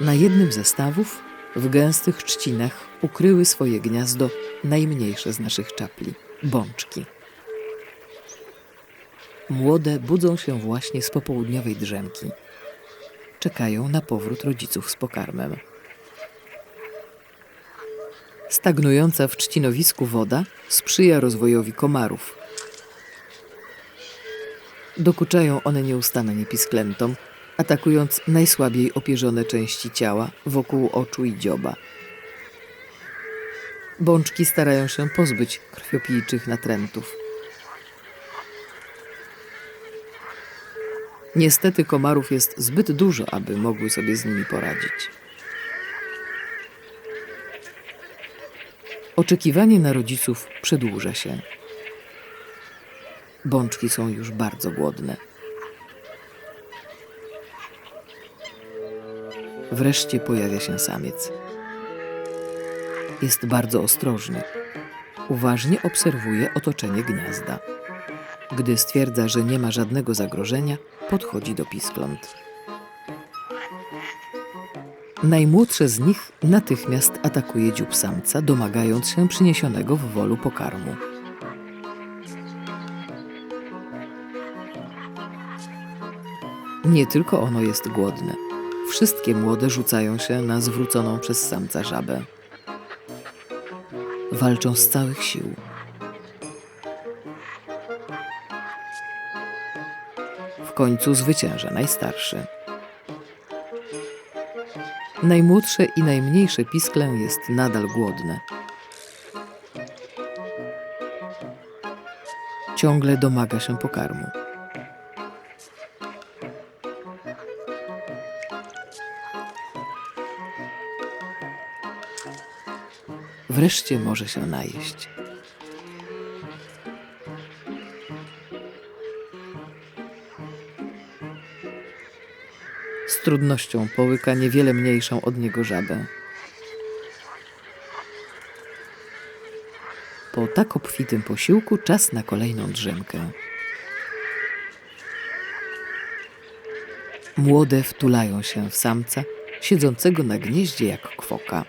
Na jednym ze stawów, w gęstych trzcinach, ukryły swoje gniazdo najmniejsze z naszych czapli bączki. Młode budzą się właśnie z popołudniowej drzemki. Czekają na powrót rodziców z pokarmem. Stagnująca w trzcinowisku woda sprzyja rozwojowi komarów. Dokuczają one nieustannie pisklętom, atakując najsłabiej opierzone części ciała wokół oczu i dzioba. Bączki starają się pozbyć krwiopijczych natrętów. Niestety komarów jest zbyt dużo, aby mogły sobie z nimi poradzić. Oczekiwanie na rodziców przedłuża się. Bączki są już bardzo głodne. Wreszcie pojawia się samiec. Jest bardzo ostrożny. Uważnie obserwuje otoczenie gniazda. Gdy stwierdza, że nie ma żadnego zagrożenia, podchodzi do piskląt. Najmłodsze z nich natychmiast atakuje dziób samca, domagając się przyniesionego w wolu pokarmu. Nie tylko ono jest głodne. Wszystkie młode rzucają się na zwróconą przez samca żabę. Walczą z całych sił. W końcu zwycięża najstarszy. Najmłodsze i najmniejsze pisklę jest nadal głodne. Ciągle domaga się pokarmu. Wreszcie może się najeść. Z trudnością połyka niewiele mniejszą od niego żabę. Po tak obfitym posiłku czas na kolejną drzemkę. Młode wtulają się w samca, siedzącego na gnieździe jak kwoka.